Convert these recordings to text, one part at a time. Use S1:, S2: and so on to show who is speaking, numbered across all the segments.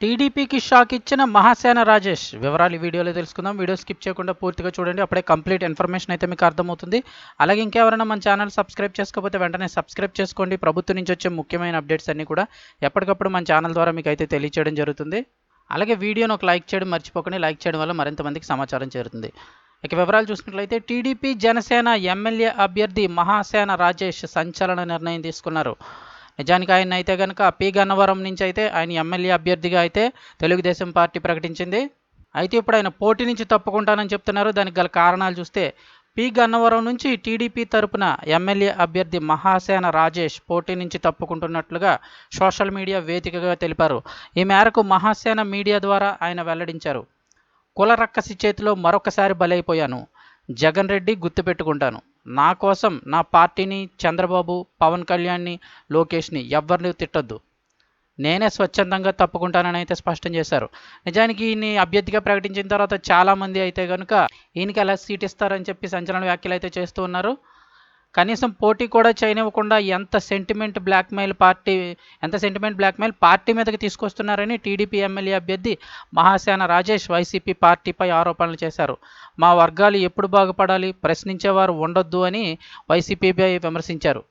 S1: టీడీపీకి షాక్ ఇచ్చిన మహాసేన రాజేష్. వివరాలు ఈ వీడియోలో తెలుసుకుందాం. వీడియో స్కిప్ చేయకుండా పూర్తిగా చూడండి. అప్పుడే కంప్లీట్ ఇన్ఫర్మేషన్ అయితే మీకు అర్థమవుతుంది. అలాగే ఇంకెవరైనా మన ఛానల్ సబ్స్క్రైబ్ చేసుకోకపోతే వెంటనే సబ్స్క్రైబ్ చేసుకోండి. ప్రభుత్వం నుంచి వచ్చే ముఖ్యమైన అప్డేట్స్ అన్నీ కూడా ఎప్పటికప్పుడు మన ఛానల్ ద్వారా మీకు అయితే తెలియచేయడం జరుగుతుంది. అలాగే వీడియోను ఒక లైక్ చేయడం మర్చిపోకండి. లైక్ చేయడం వల్ల మరింత మందికి సమాచారం చేరుతుంది. ఇక వివరాలు చూసినట్లయితే టీడీపీ జనసేన ఎమ్మెల్యే అభ్యర్థి మహాసేన రాజేష్ సంచలన నిర్ణయం తీసుకున్నారు. నిజానికి ఆయన అయితే కనుక పి గన్నవరం నుంచి అయితే ఆయన ఎమ్మెల్యే అభ్యర్థిగా అయితే తెలుగుదేశం పార్టీ ప్రకటించింది. అయితే ఇప్పుడు ఆయన పోటీ నుంచి తప్పుకుంటానని చెప్తున్నారు. దానికి గల కారణాలు చూస్తే పి గన్నవరం నుంచి టీడీపీ తరపున ఎమ్మెల్యే అభ్యర్థి మహాసేన రాజేష్ పోటీ నుంచి తప్పుకుంటున్నట్లుగా సోషల్ మీడియా వేదికగా తెలిపారు. ఈ మేరకు మహాసేన మీడియా ద్వారా ఆయన వెల్లడించారు. కుల రక్కసి చేతిలో మరొకసారి బలైపోయాను. జగన్ రెడ్డి గుర్తుపెట్టుకుంటాను. నా కోసం నా పార్టీని చంద్రబాబు పవన్ కళ్యాణ్ని లోకేష్ని ఎవరిని తిట్టద్దు. నేనే స్వచ్ఛందంగా తప్పుకుంటానని అయితే స్పష్టం చేశారు. నిజానికి ఈయన్ని అభ్యర్థిగా ప్రకటించిన తర్వాత చాలామంది అయితే కనుక ఈయనకి ఎలా సీట్ ఇస్తారని చెప్పి సంచలన వ్యాఖ్యలు అయితే చేస్తూ ఉన్నారు. కనీసం పోటీ కూడా చేయనివ్వకుండా ఎంత సెంటిమెంట్ బ్లాక్మెయిల్ పార్టీ ఎంత సెంటిమెంట్ బ్లాక్మెయిల్ పార్టీ మీదకి తీసుకొస్తున్నారని టీడీపీ ఎమ్మెల్యే అభ్యర్థి మహాసేన రాజేష్ వైసీపీ పార్టీపై ఆరోపణలు చేశారు. మా వర్గాలు ఎప్పుడు బాగుపడాలి? ప్రశ్నించేవారు ఉండొద్దు అని వైసీపీపై విమర్శించారు.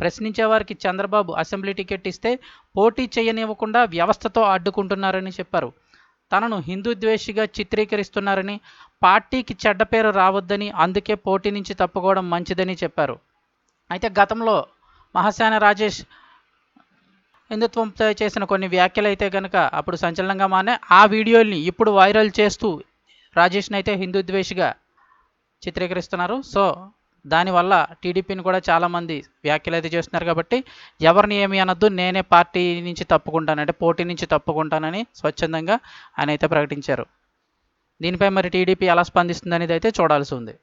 S1: ప్రశ్నించేవారికి చంద్రబాబు అసెంబ్లీ టికెట్ ఇస్తే పోటీ చేయనివ్వకుండా వ్యవస్థతో అడ్డుకుంటున్నారని చెప్పారు. తనను హిందూ ద్వేషిగా చిత్రీకరిస్తున్నారని పార్టీకి చెడ్డ పేరు రావద్దని అందుకే పోటీ నుంచి తప్పుకోవడం మంచిదని చెప్పారు. అయితే గతంలో మహాసేన రాజేష్ హిందుత్వంపై చేసిన కొన్ని వ్యాఖ్యలు అయితే కనుక అప్పుడు సంచలనంగా మానే ఆ వీడియోల్ని ఇప్పుడు వైరల్ చేస్తూ రాజేష్ని అయితే హిందూ ద్వేషిగా చిత్రీకరిస్తున్నారు. సో దానివల్ల టీడీపీని కూడా చాలామంది వ్యాఖ్యలు అయితే చేస్తున్నారు కాబట్టి ఎవరిని ఏమి అనొద్దు నేనే పార్టీ నుంచి తప్పుకుంటాను అంటే పోటీ నుంచి తప్పుకుంటానని స్వచ్ఛందంగా ఆయన అయితే ప్రకటించారు. దీనిపై మరి టీడీపీ ఎలా స్పందిస్తుంది అనేది అయితే చూడాల్సి ఉంది.